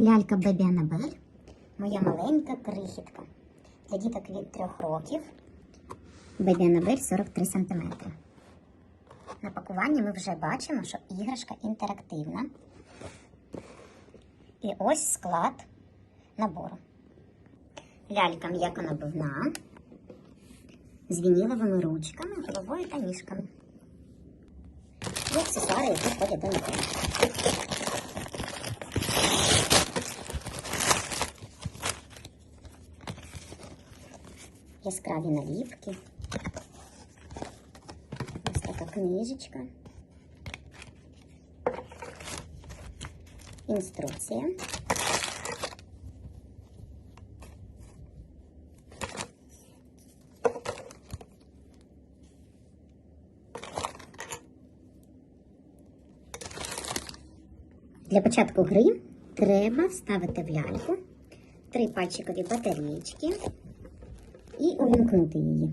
Лялька Бебі Анабель. Моя маленька крихітка. Для діток від 3 років. Бебі Анабель 43 см. На пакуванні ми вже бачимо, що іграшка інтерактивна. І ось склад набору. Лялька м'яко-набивна. З вініловими ручками, головою та ніжками. І аксесуари, які входять до набору. Яскраві наліпки. Ось така книжечка. Інструкція. Для початку гри треба вставити в ляльку три пальчикові батарейки і увімкнути її.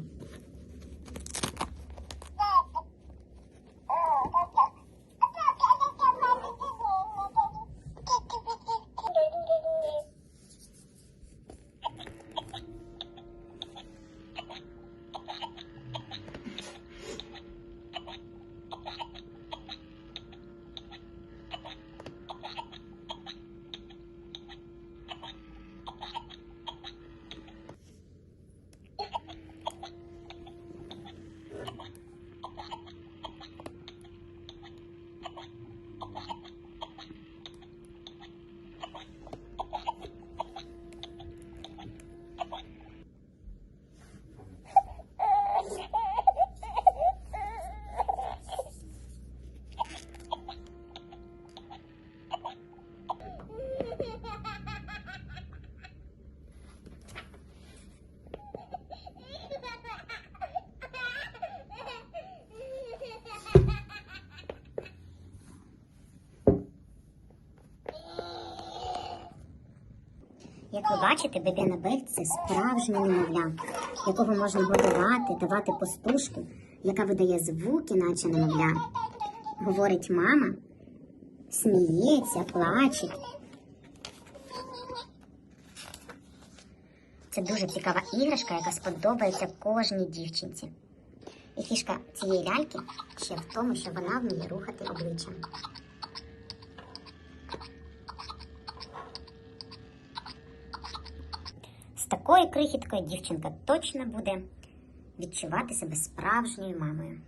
Як ви бачите, бебі це справжнє немовля, якого можна годувати, давати пастушку, яка видає звуки, наче немовля. Говорить мама, сміється, плаче. Це дуже цікава іграшка, яка сподобається кожній дівчинці. І фішка цієї ляльки ще в тому, що вона вміє рухати обличчям. З такою крихіткою дівчинка точно буде відчувати себе справжньою мамою.